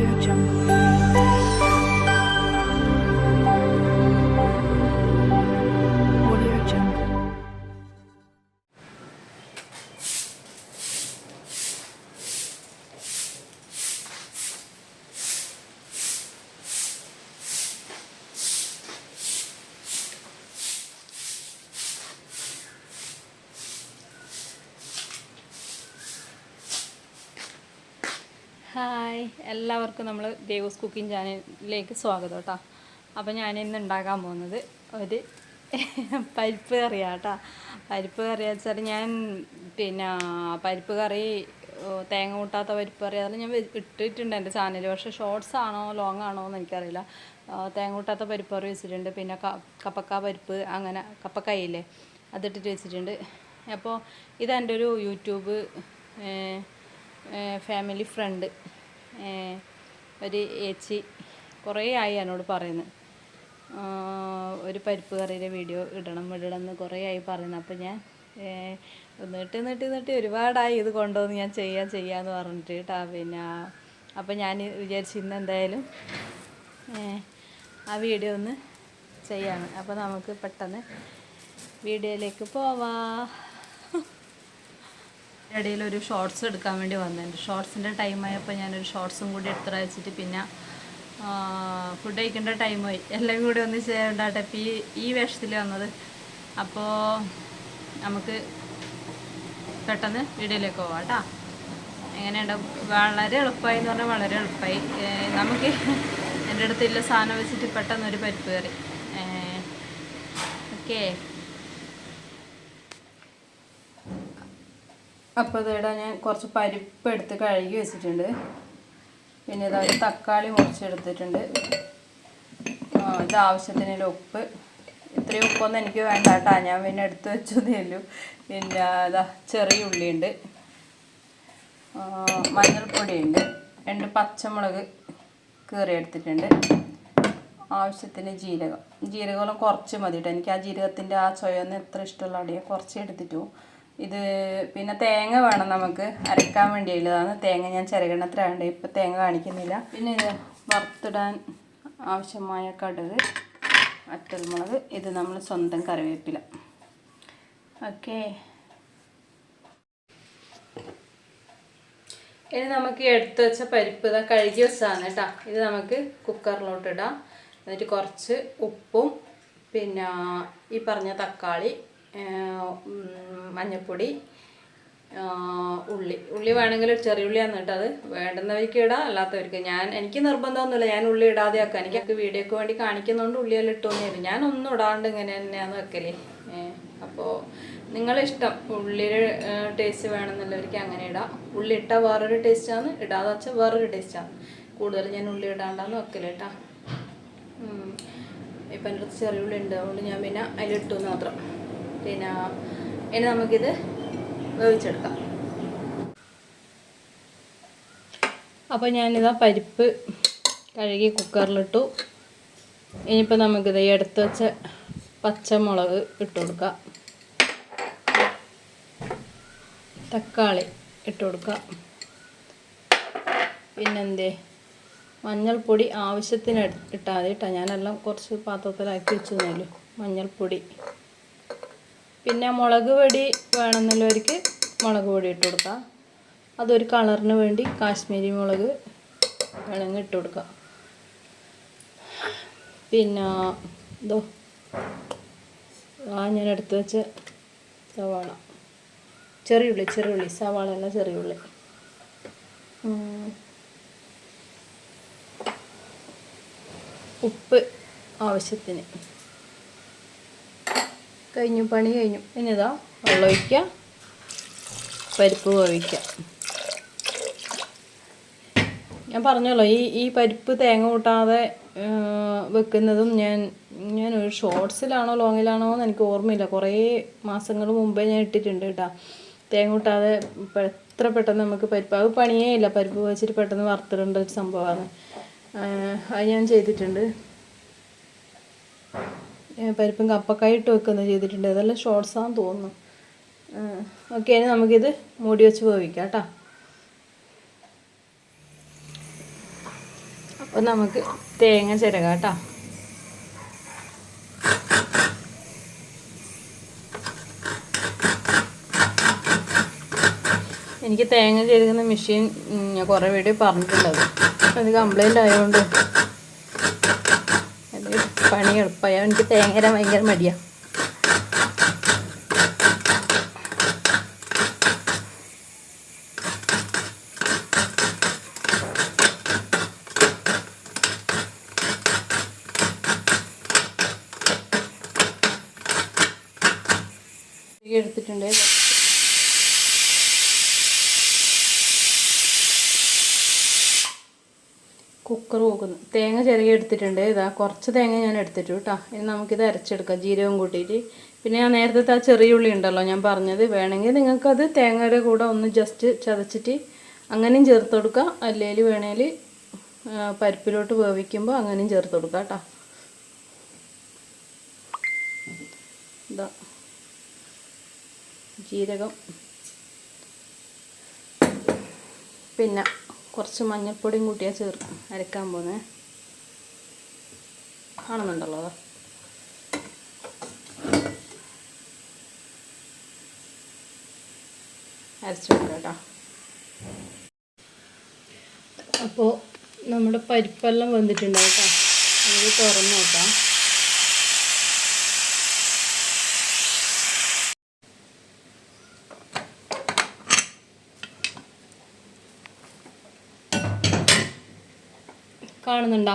也讲不。ഹായ്. എല്ലാവർക്കും നമ്മൾ ദേവസ് കുക്കിംഗ് ചാനലിലേക്ക് സ്വാഗതം കേട്ടോ. അപ്പോൾ ഞാൻ ഇന്ന് ഉണ്ടാക്കാൻ പോകുന്നത് ഒരു പരിപ്പ് കറിയാണ് കേട്ടോ. പരിപ്പ് കറി വെച്ചാൽ ഞാൻ പിന്നെ പരിപ്പ് കറി തേങ്ങ കൂട്ടാത്ത പരിപ്പ് കറി അതെല്ലാം ഞാൻ ഇട്ടിട്ടുണ്ട് എന്റെ ചാനൽ പക്ഷേ ഷോർട്സ് ആണോ ലോങ് ആണോ എന്ന് എനിക്കറിയില്ല. തേങ്ങ കൂട്ടാത്ത പരിപ്പ് കറി വെച്ചിട്ടുണ്ട്. പിന്നെ കപ്പക്ക പരിപ്പ് അങ്ങനെ കപ്പക്കായില്ലേ അതിട്ടിട്ട് വെച്ചിട്ടുണ്ട്. അപ്പോൾ ഇതെന്റെ ഒരു യൂട്യൂബ് ഫാമിലി ഫ്രണ്ട് ഒരു ഏച്ചി കുറേ ആയി എന്നോട് പറയുന്നത് ഒരു പരിപ്പ് കറിയുടെ വീഡിയോ ഇടണം ഇടണം എന്ന് കുറേ ആയി പറയുന്നത് അപ്പോൾ ഞാൻ നീട്ടി നീട്ടി നീട്ടി ഒരുപാടായി ഇത് കൊണ്ടുവന്ന് ഞാൻ ചെയ്യാം ചെയ്യാമെന്ന് പറഞ്ഞിട്ട് കേട്ടോ. പിന്നെ അപ്പോൾ ഞാൻ വിചാരിച്ചു ഇന്ന് എന്തായാലും ആ വീഡിയോ ഒന്ന് ചെയ്യാണ് അപ്പോൾ നമുക്ക് പെട്ടെന്ന് വീഡിയോയിലേക്ക് പോവാം. ഇടയിൽ ഒരു ഷോർട്സ് എടുക്കാൻ വേണ്ടി വന്നിട്ടുണ്ട്. ഷോർട്സിന്റെ ടൈമായപ്പോൾ ഞാനൊരു ഷോർട്സും കൂടി എടുത്ത് വെച്ചിട്ട് പിന്നെ ഫുഡ് കഴിക്കേണ്ട ടൈമായി എല്ലാം കൂടി ഒന്ന് ചെയ്യേണ്ടാട്ടെ. ഇപ്പം ഈ ഈ വേഷത്തിൽ വന്നത്. അപ്പോൾ നമുക്ക് പെട്ടെന്ന് വീഡിയോയിലേക്ക് പോവാം കേട്ടോ. എങ്ങനെയുണ്ട്? വളരെ എളുപ്പമായി എന്ന് പറഞ്ഞാൽ വളരെ എളുപ്പമായി. നമുക്ക് എന്റെ അടുത്തുള്ള സാധനം വെച്ചിട്ട് പെട്ടെന്ന് ഒരു പരിപ്പ് കറി. ഓക്കേ. അപ്പോൾ ഇതേടാ ഞാൻ കുറച്ച് പരിപ്പ് എടുത്ത് കഴുകി വെച്ചിട്ടുണ്ട്. പിന്നെ ഇതാ തക്കാളി മുറിച്ചെടുത്തിട്ടുണ്ട്. ഇത് ആവശ്യത്തിന് ഉപ്പ്. ഇത്രയും ഉപ്പൊന്നും എനിക്ക് വേണ്ട കേട്ടോ ഞാൻ പിന്നെ എടുത്ത് വെച്ചതേ ഉള്ളൂ. പിന്നെ ഇതാ ചെറിയ ഉള്ളിയുണ്ട്. മഞ്ഞൾപ്പൊടിയുണ്ട്. രണ്ട് പച്ചമുളക് കീറി എടുത്തിട്ടുണ്ട് ആവശ്യത്തിന് ജീരകം. ജീരകം കുറച്ച് മതി കേട്ടോ എനിക്ക് ആ ജീരകത്തിന്റെ ആ ചൊയൊന്നും എത്ര ഇഷ്ടമുള്ള അടിയാണ് കുറച്ച് എടുത്തിട്ടു. ഇത് പിന്നെ തേങ്ങ വേണം നമുക്ക് അരക്കാൻ വേണ്ടിയുള്ളതാണ് തേങ്ങ ഞാൻ ചിരകണത്ര ഇപ്പോൾ തേങ്ങ കാണിക്കുന്നില്ല. പിന്നെ ഇത് വറുത്തിടാൻ ആവശ്യമായ കടുക് അറ്റൽമുളക് ഇത് നമ്മൾ സ്വന്തം കറിവേപ്പില. ഓക്കെ. ഇനി നമുക്ക് എടുത്ത് വെച്ച പരിപ്പ് ഇതാ കഴുകി വെച്ചതാണ് കേട്ടോ. ഇത് നമുക്ക് കുക്കറിലോട്ട് ഇടാം. എന്നിട്ട് കുറച്ച് ഉപ്പും പിന്നെ ഈ പറഞ്ഞ തക്കാളി മഞ്ഞൾപ്പൊടി ഉള്ളി. ഉള്ളി വേണമെങ്കിൽ ചെറിയ ഉള്ളിയാണ് കേട്ടോ അത് വേണ്ടുന്നവർക്ക് ഇടാം അല്ലാത്തവർക്ക്. ഞാൻ എനിക്ക് നിർബന്ധമൊന്നുമില്ല. ഞാൻ ഉള്ളി ഇടാതെ ആക്കാം എനിക്ക് വീഡിയോക്ക് വേണ്ടി കാണിക്കുന്നതുകൊണ്ട് ഉള്ളിയെല്ലാം ഇട്ടോന്നില്ല ഞാൻ ഒന്നും ഇടാണ്ട് ഇങ്ങനെ തന്നെയാണ് വെക്കൽ. അപ്പോൾ നിങ്ങളിഷ്ടം ഉള്ളിയുടെ ടേസ്റ്റ് വേണമെന്നുള്ളവർക്ക് അങ്ങനെ ഇടാം. ഉള്ളി ഇട്ടാൽ വേറൊരു ടേസ്റ്റാണ് ഇടാതെ വെച്ചാൽ വേറൊരു ടേസ്റ്റാണ് കൂടുതൽ ഞാൻ ഉള്ളി ഇടാണ്ടാന്ന് വെക്കൽ കേട്ടാ. ഇപ്പം എന്റെ അടുത്ത് ചെറിയ ഉള്ളി ഉണ്ട്. അതുകൊണ്ട് ഞാൻ പിന്നെ അതിലിട്ടു മാത്രം. പിന്നെ ഇനി നമുക്കിത് വേവിച്ചെടുക്കാം. അപ്പോൾ ഞാനിതാ പരിപ്പ് കഴുകി കുക്കറിലിട്ടു. ഇനിയിപ്പോൾ നമുക്കിത് എടുത്ത് വെച്ച പച്ചമുളക് ഇട്ട് കൊടുക്കാം. തക്കാളി ഇട്ട് കൊടുക്കാം. പിന്നെന്തേ? മഞ്ഞൾപ്പൊടി ആവശ്യത്തിന് ഇട്- ഇട്ടാൽ മതി കേട്ടോ. ഞാനെല്ലാം കുറച്ച് പാത്രത്തിലാക്കി വെച്ചു തന്നല്ലോ മഞ്ഞൾപ്പൊടി. പിന്നെ മുളക് പൊടി വേണമെന്നുള്ളവർക്ക് മുളക് പൊടി ഇട്ട് കൊടുക്കാം. അതൊരു കളറിന് വേണ്ടി കാശ്മീരി മുളക് വേണമെങ്കിൽ ഇട്ട് കൊടുക്കാം. പിന്നെ ഇതോ ആ ഞാൻ എടുത്ത് വെച്ച സവാള. ചെറിയുള്ളി ചെറിയുള്ളി സവാള അല്ല ചെറിയുള്ളി. ഉപ്പ് ആവശ്യത്തിന്. കഴിഞ്ഞു പണി കഴിഞ്ഞു. ഇനി ഇതാ വെള്ളം ഒഴിക്കുക പരിപ്പ് വേവിക്കുക. ഞാൻ പറഞ്ഞല്ലോ ഈ ഈ പരിപ്പ് തേങ്ങ കൂട്ടാതെ വെക്കുന്നതും ഞാൻ ഞാൻ ഒരു ഷോർട്സിലാണോ ലോങ്ങിലാണോ എന്ന് എനിക്ക് ഓർമ്മയില്ല. കുറേ മാസങ്ങൾ മുമ്പേ ഞാൻ ഇട്ടിട്ടുണ്ട് കേട്ടോ. തേങ്ങ കൂട്ടാതെ എത്ര പെട്ടെന്ന് നമുക്ക് പരിപ്പ് അത് പണിയേ ഇല്ല. പരിപ്പ് വെച്ചിട്ട് പെട്ടെന്ന് വറുത്തിടേണ്ട ഒരു സംഭവമാണ്. അത് ഞാൻ ചെയ്തിട്ടുണ്ട്. പരിപ്പും കപ്പക്കായി ഇട്ട് വെക്കുന്നത് ചെയ്തിട്ടുണ്ട്. അതെല്ലാം ഷോർട്സാന്ന് തോന്നുന്നു. ഓക്കെ ഇനി നമുക്കിത് മൂടി വെച്ച് വേവിക്കാം കേട്ടോ. അപ്പോൾ നമുക്ക് തേങ്ങ ചിരകാം കേട്ടോ. എനിക്ക് തേങ്ങ ചേരുന്ന മെഷീൻ ഞാൻ കുറേ വീഡിയോ പറഞ്ഞിട്ടുള്ളത് അത് കംപ്ലൈന്റ് ആയതുകൊണ്ട് പണി എളുപ്പമായ എനിക്ക് തേങ്ങ തരാൻ ഭയങ്കര മടിയാണ് എടുത്തിട്ടുണ്ട്. കുക്കർ പോകുന്നു തേങ്ങ ചെറിയ എടുത്തിട്ടുണ്ട്. ഇതാ കുറച്ച് തേങ്ങ ഞാൻ എടുത്തിട്ടു കേട്ടോ ഇനി നമുക്കിത് അരച്ചെടുക്കാം. ജീരകം കൂട്ടിയിട്ട്. പിന്നെ ഞാൻ നേരത്തെ ആ ചെറിയ ഉള്ളി ഉണ്ടല്ലോ ഞാൻ പറഞ്ഞത്. വേണമെങ്കിൽ നിങ്ങൾക്കത് തേങ്ങയുടെ കൂടെ ഒന്ന് ജസ്റ്റ് ചതച്ചിട്ട് അങ്ങനെയും ചേർത്ത് കൊടുക്കുക അല്ലെങ്കിൽ വേണേൽ പരിപ്പിലോട്ട് വേവിക്കുമ്പോൾ അങ്ങനെയും ചേർത്ത് കൊടുക്കുക കേട്ടോ ഇതാ ജീരകം. പിന്നെ കുറച്ച് മഞ്ഞൾപ്പൊടിയും കൂട്ടിയാൽ ചേർക്കും അരക്കാൻ പോകുന്നത് കാണുന്നുണ്ടല്ലോ അതോ? അരച്ചു കേട്ടോ. അപ്പോൾ നമ്മുടെ പരിപ്പെല്ലാം വന്നിട്ടുണ്ടാവും കേട്ടോ. നമുക്ക് തുറന്നു നോക്കാം. കാണുന്നുണ്ടോ?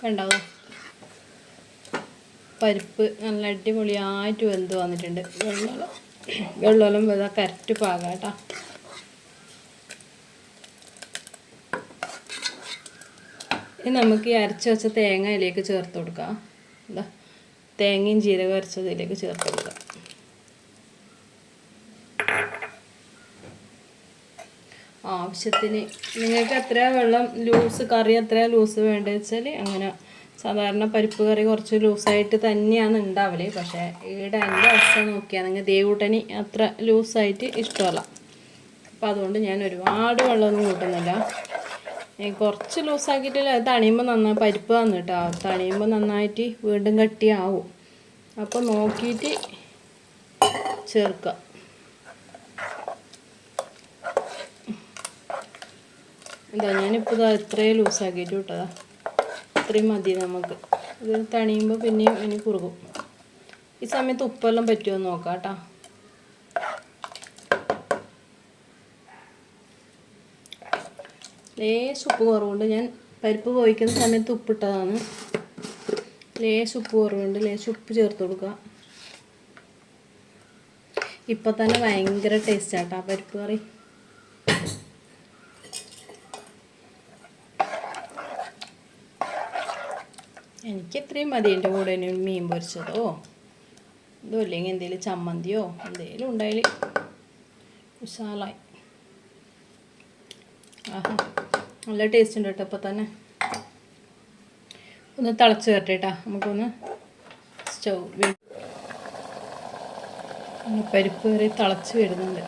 കണ്ടോ? പരിപ്പ് നല്ല അടിപൊളിയായിട്ട് വെന്ത് വന്നിട്ടുണ്ട്. വെള്ളം വെള്ളം വെതാ കറക്റ്റ് പാകാം ഇനി നമുക്ക് ഈ അരച്ച് വെച്ച തേങ്ങ ഇതിലേക്ക് ചേർത്ത് കൊടുക്കാം. എന്താ തേങ്ങയും ജീരകം അരച്ചത് ഇതിലേക്ക് ചേർത്ത് കൊടുക്കാം. ആവശ്യത്തിന് നിങ്ങൾക്ക് എത്ര വെള്ളം ലൂസ് കറി എത്ര ലൂസ് വേണ്ടത് വെച്ചാൽ അങ്ങനെ സാധാരണ പരിപ്പ് കറി കുറച്ച് ലൂസായിട്ട് തന്നെയാണ് ഉണ്ടാവൽ. പക്ഷേ ഈടെ എന്റെ അവസ്ഥ നോക്കിയാൽ നിങ്ങൾ ദേവൂട്ടനി അത്ര ലൂസായിട്ട് ഇഷ്ടമല്ല. അപ്പം അതുകൊണ്ട് ഞാൻ ഒരുപാട് വെള്ളമൊന്നും കൂട്ടുന്നില്ല. കുറച്ച് ലൂസാക്കിയിട്ടില്ല. തണിയുമ്പോൾ നന്നായി പരിപ്പ് തന്നു കേട്ടോ. തണിയുമ്പോൾ നന്നായിട്ട് വീണ്ടും കട്ടിയാവും. അപ്പോൾ നോക്കിയിട്ട് ചേർക്കുക. എന്താ ഞാനിപ്പോൾ ഇതാ ഇത്രയും ലൂസാക്കിയിട്ട് വിട്ടതാ. ഇത്രയും മതി നമുക്ക്. ഇത് തണിയുമ്പോൾ പിന്നെയും ഇനി കുറുകും. ഈ സമയത്ത് ഉപ്പെല്ലാം പറ്റുമോ എന്ന് നോക്കാം കേട്ടോ. ലേശം ഉപ്പ് കുറവുണ്ട്. ഞാൻ പരിപ്പ് പോയിക്കുന്ന സമയത്ത് ഉപ്പിട്ടതാണ്. ലേശം ഉപ്പ് കുറവുണ്ട്. ലേശം ഉപ്പ് ചേർത്ത് കൊടുക്കുക. ഇപ്പം തന്നെ ഭയങ്കര ടേസ്റ്റാട്ടോ പരിപ്പ് കറി. എനിക്ക് ഇത്രയും മതി എന്റെ കൂടെ മീൻ പൊരിച്ചതോ. ഇതോ അല്ലെങ്കിൽ എന്തെങ്കിലും ചമ്മന്തിയോ എന്തെങ്കിലും ഉണ്ടായാൽ വിശാലായി ആഹാ നല്ല ടേസ്റ്റ് ഉണ്ട് കേട്ടോ ഇപ്പം തന്നെ. ഒന്ന് തിളച്ച് കേട്ടോ നമുക്കൊന്ന് സ്റ്റൗ പരിപ്പ് കയറി തിളച്ച് വരുന്നുണ്ട്.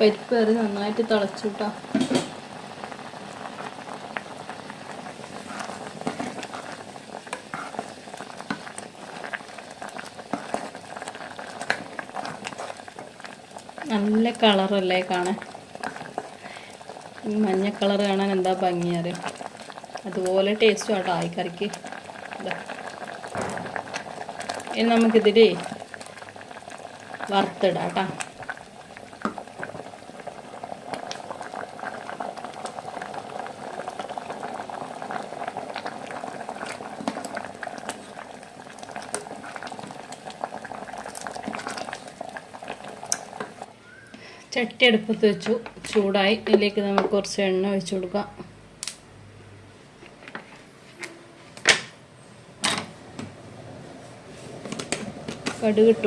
പരിപ്പ് കയറി നന്നായിട്ട് തിളച്ചു കേട്ടോ. നല്ല കളറല്ലേ കാണാൻ. ഈ മഞ്ഞ കളർ കാണാൻ എന്താ ഭംഗിയാറ് അതുപോലെ ടേസ്റ്റും ആട്ടോ ആയിക്കറിക്ക്. ഇനി നമുക്കിതിൽ വറുത്തിടാം കേട്ടോ ചട്ടി അടുപ്പത്ത് വെച്ചു. ചൂടായി. ഇതിലേക്ക് നമുക്ക് കുറച്ച് എണ്ണ ഒഴിച്ചു കൊടുക്കാം. കടുക് ഇട്ട്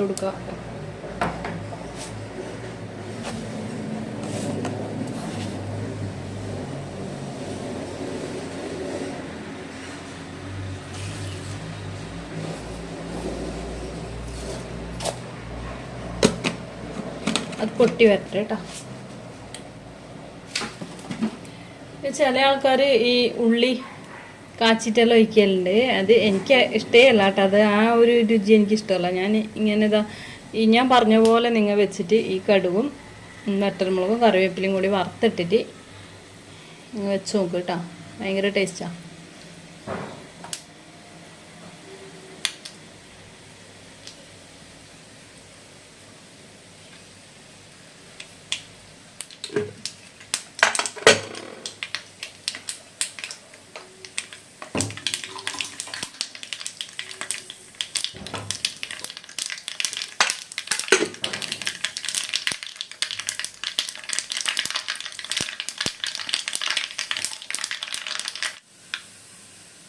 പൊട്ടി വരട്ടെ കേട്ടോ. ചില ആൾക്കാർ ഈ ഉള്ളി കാച്ചിട്ടെല്ലാം ഒഴിക്കലുണ്ട്. അത് എനിക്ക് ഇഷ്ടമല്ല കേട്ടോ. അത് ആ ഒരു രുചി എനിക്ക് ഇഷ്ടമല്ല. ഞാൻ ഇങ്ങനെ ഇതാ ഈ ഞാൻ പറഞ്ഞ പോലെ നിങ്ങൾ വെച്ചിട്ട് ഈ കടുവും വറ്റൽമുളകും കറിവേപ്പിലും കൂടി വറുത്തിട്ടിട്ട് വെച്ച് നോക്കുക കേട്ടോ. ഭയങ്കര ടേസ്റ്റാണ്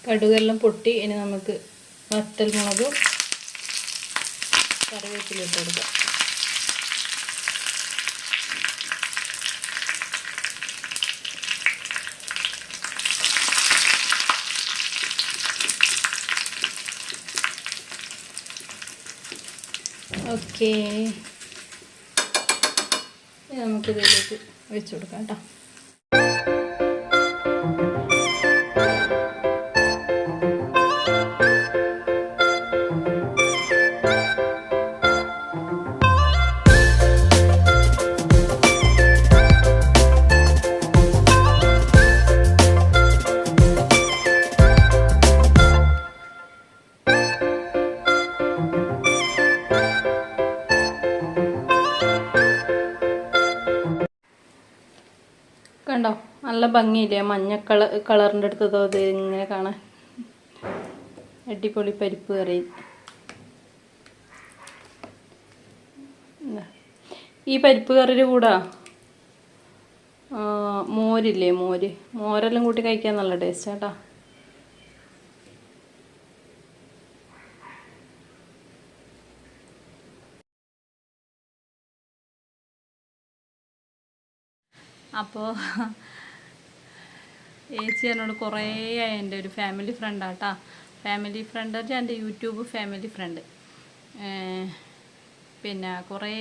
കടുകെല്ലാം പൊട്ടി ഇനി നമുക്ക് വറ്റൽമുളകും കറിവേപ്പില ഇട്ട് കൊടുക്കാം. ഓക്കേ നമുക്കിതിലേക്ക് വെച്ച് കൊടുക്കാം കേട്ടോ. കണ്ടോ? നല്ല ഭംഗിയില്ലേ? മഞ്ഞ കള കളറിന്റെ അടുത്തതോ അത് ഇങ്ങനെ കാണാൻ. അടിപൊളി പരിപ്പ് കറി. ഈ പരിപ്പ് കറിയുടെ കൂടെ മോരില്ലേ മോര്. മോരെല്ലാം കൂട്ടി കഴിക്കാൻ നല്ല ടേസ്റ്റ് കേട്ടോ. അപ്പോൾ ഏച്ചി എന്നോട് കുറേ എന്റെ ഒരു ഫാമിലി ഫ്രണ്ടാട്ടാ ഫാമിലി ഫ്രണ്ട് എന്റെ യൂട്യൂബ് ഫാമിലി ഫ്രണ്ട് പിന്നെ കുറേ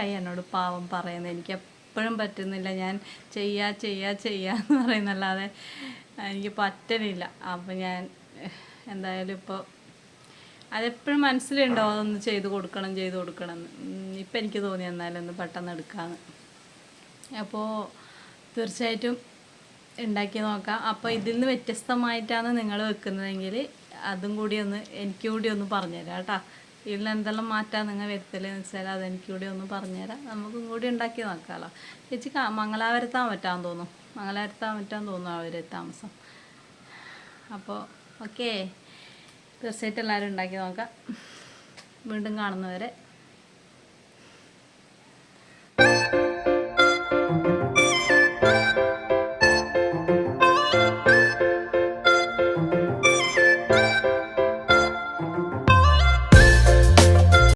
ആയി എന്നോട് പാവം പറയുന്നത്. എനിക്ക് എപ്പോഴും പറ്റുന്നില്ല. ഞാൻ ചെയ്യാ ചെയ്യാ ചെയ്യാ എന്ന് പറയുന്നല്ലാതെ എനിക്ക് പറ്റണില്ല അപ്പോൾ ഞാൻ എന്തായാലും ഇപ്പോൾ അതെപ്പോഴും മനസ്സിലുണ്ടോ? അതൊന്ന് ചെയ്ത് കൊടുക്കണം ചെയ്ത് കൊടുക്കണം എന്ന്. ഇപ്പം എനിക്ക് തോന്നി എന്നാലും ഒന്ന് പെട്ടെന്ന് എടുക്കാമെന്ന് അപ്പോൾ തീർച്ചയായിട്ടും ഉണ്ടാക്കി നോക്കാം. അപ്പോൾ ഇതിൽ നിന്ന് വ്യത്യസ്തമായിട്ടാണ് നിങ്ങൾ വെക്കുന്നതെങ്കിൽ അതും കൂടി ഒന്ന് എനിക്ക് കൂടി ഒന്ന് പറഞ്ഞുതരാം കേട്ടോ. ഇതിൽ എന്തെല്ലാം മാറ്റാൻ നിങ്ങൾ വരുത്തില്ലെന്ന് വെച്ചാൽ അത് എനിക്ക് കൂടി ഒന്ന് പറഞ്ഞുതരാം. നമുക്കും കൂടി ഉണ്ടാക്കി നോക്കാമല്ലോ ചേച്ചി മംഗലാപുരത്താൻ പറ്റാൻ തോന്നും മംഗലാപുരത്താൻ പറ്റാൻ തോന്നുന്നു അവർ താമസം. അപ്പോൾ ഓക്കേ തീർച്ചയായിട്ടും എല്ലാവരും ഉണ്ടാക്കി നോക്കാം. വീണ്ടും കാണുന്നവരെ.